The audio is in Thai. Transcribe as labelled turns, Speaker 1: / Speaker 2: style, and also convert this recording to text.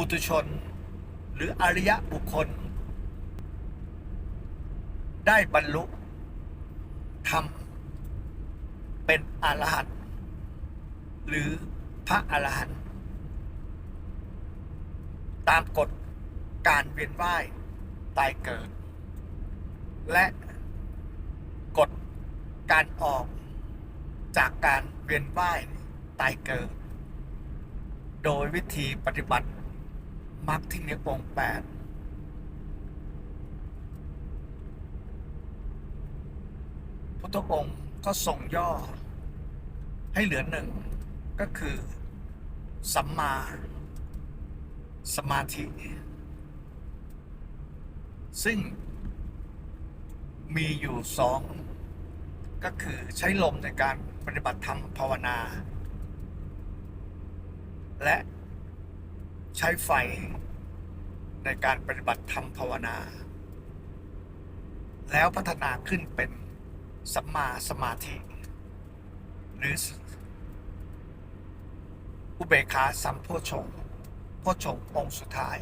Speaker 1: ปุถุชน หรืออริยะบุคคล ได้บรรลุธรรมเป็นอรหันต์หรือพระอรหันต์ตามกฎการเวียนว่ายตายเกิด และกฎการออกจากการเวียนว่ายตายเกิด โดยวิธีปฏิบัติ มรรคที่ในองค์แปดพุทธองค์ก็ส่งย่อ ให้เหลือหนึ่ง ก็คือ สัมมา สมาธิ ซึ่ง มีอยู่สอง ก็คือใช้ลมในการปฏิบัติธรรมภาวนา และ ใช้ไฟ ในการปฏิบัติธรรมภาวนา แล้วพัฒนาขึ้นเป็นสัมมาสมาธิ หรืออุเบกขาสัมโพชงค์โพชงค์องค์สุดท้าย